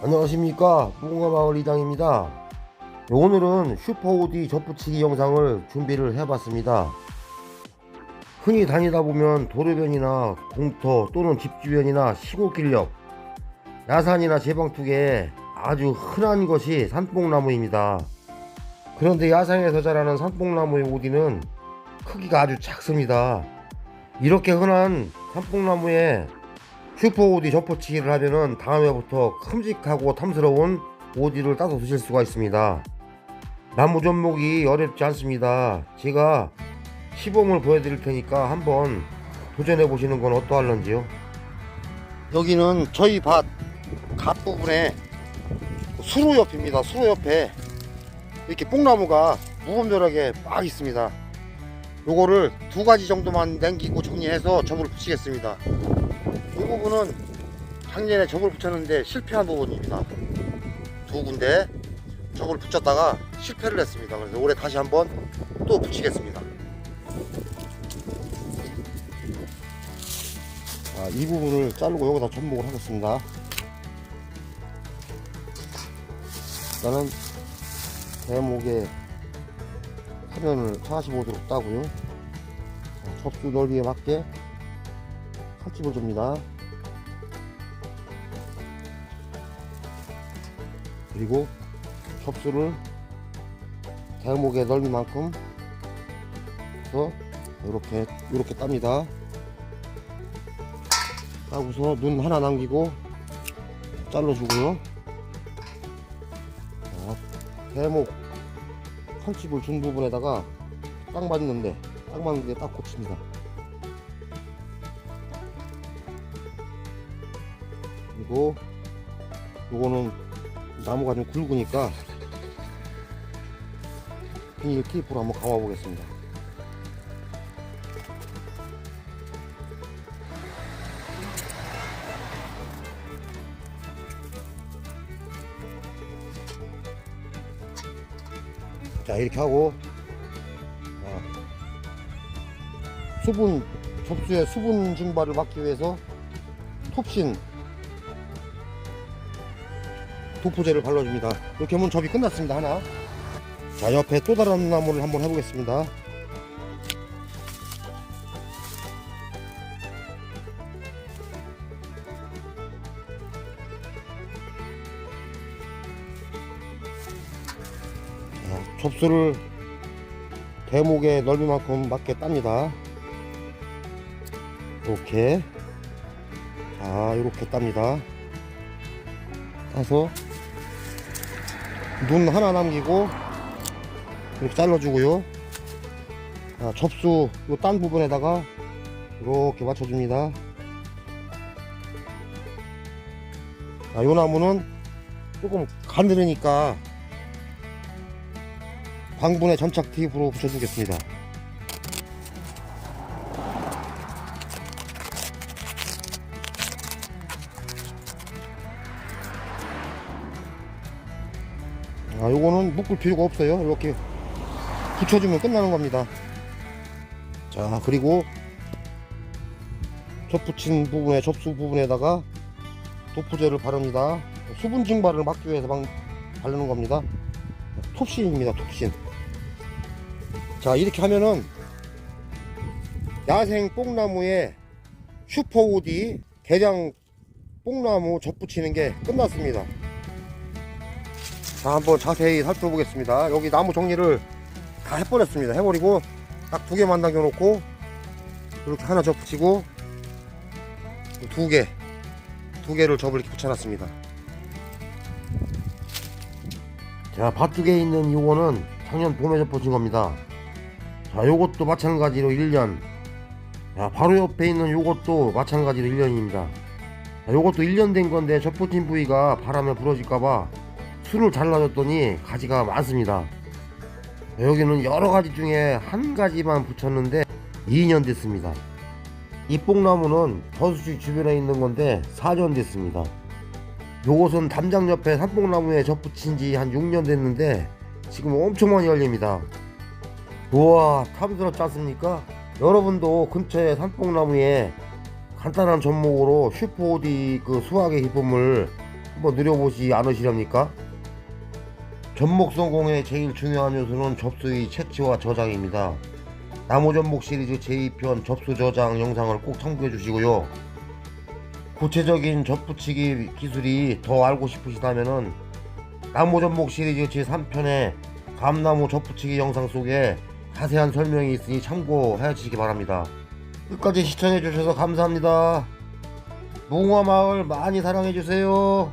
안녕하십니까. 무궁화마을 이장입니다. 오늘은 슈퍼오디 접붙이기 영상을 준비를 해봤습니다. 흔히 다니다 보면 도로변이나 공터 또는 집 주변이나 시골길 옆 야산이나 제방둑에 아주 흔한 것이 산뽕나무입니다. 그런데 야산에서 자라는 산뽕나무의 오디는 크기가 아주 작습니다. 이렇게 흔한 산뽕나무에 슈퍼 오디 접붙이기를 하면은 다음에부터 큼직하고 탐스러운 오디를 따서 드실 수가 있습니다. 나무 접목이 어렵지 않습니다. 제가 시범을 보여드릴 테니까 한번 도전해 보시는 건 어떠할런지요? 여기는 저희 밭 갓부분에 수로 옆입니다. 수로 옆에 이렇게 뽕나무가 무분별하게 막 있습니다. 요거를 두 가지 정도만 남기고 정리해서 접을 붙이겠습니다. 이 부분은 작년에 적을 붙였는데 실패한 부분입니다. 두 군데 적을 붙였다가 실패를 했습니다. 그래서 올해 다시 한번 또 붙이겠습니다. 자, 이 부분을 자르고 여기다 접목을 하겠습니다. 일단은 대목에 화면을 45도로 따고요. 자, 접수 넓이에 맞게 칼집을 줍니다. 그리고 접수를 대목의 넓이만큼 해서 이렇게 이렇게 땁니다. 따고서 눈 하나 남기고 잘라주고요. 자, 대목 칼집을 준 부분에다가 딱 맞는데 딱 맞는데 딱 고칩니다. 그리고 요거는 나무가 좀 굵으니까 비닐 테이프로 한번 감아 보겠습니다. 자 이렇게 하고 자, 수분 접수의 수분 증발을 막기 위해서 톱신 도포제를 발라줍니다. 이렇게 하면 접이 끝났습니다. 하나. 자, 옆에 또 다른 나무를 한번 해보겠습니다. 자, 접수를 대목의 넓이만큼 맞게 땁니다. 이렇게. 자, 이렇게 땁니다. 따서 눈 하나 남기고 이렇게 잘라주고요. 자, 접수 요딴 부분에다가 이렇게 맞춰줍니다. 자, 요 나무는 조금 가늘으니까 광분의 점착 테이프로 붙여주겠습니다. 아, 요거는 묶을 필요가 없어요. 이렇게 붙여주면 끝나는 겁니다. 자, 그리고 접붙인 부분에 접수 부분에다가 도포제를 바릅니다. 수분 증발을 막기 위해서 방, 바르는 겁니다. 톱신입니다. 톱신. 자, 이렇게 하면은 야생 뽕나무에 슈퍼우디 대장 뽕나무 접붙이는 게 끝났습니다. 자 한번 자세히 살펴보겠습니다. 여기 나무 정리를 다 해버렸습니다. 해버리고 딱 두 개만 남겨 놓고 이렇게 하나 접 붙이고 두 개 두 개를 접을 이렇게 붙여놨습니다. 자 밭두개에 있는 요거는 작년 봄에 접붙인 겁니다. 자 요것도 마찬가지로 1년. 자 바로 옆에 있는 요것도 마찬가지로 1년입니다. 자, 요것도 1년 된 건데 접붙인 부위가 바람에 부러질까봐 술을 잘라줬더니 가지가 많습니다. 여기는 여러 가지 중에 한 가지만 붙였는데 2년 됐습니다. 이 뽕나무는 저수지 주변에 있는 건데 4년 됐습니다. 요것은 담장 옆에 산뽕나무에 접붙인 지 한 6년 됐는데 지금 엄청 많이 열립니다. 우와 탐스럽지 않습니까? 여러분도 근처에 산뽕나무에 간단한 접목으로 슈퍼오디 그 수확의 기쁨을 한번 누려보시 않으시렵니까? 접목 성공의 제일 중요한 요소는 접수의 채취와 저장입니다. 나무 접목 시리즈 제2편 접수 저장 영상을 꼭 참고해 주시고요. 구체적인 접붙이기 기술이 더 알고 싶으시다면은 나무 접목 시리즈 제3편의 감나무 접붙이기 영상 속에 자세한 설명이 있으니 참고해 주시기 바랍니다. 끝까지 시청해 주셔서 감사합니다. 무궁화 마을 많이 사랑해 주세요.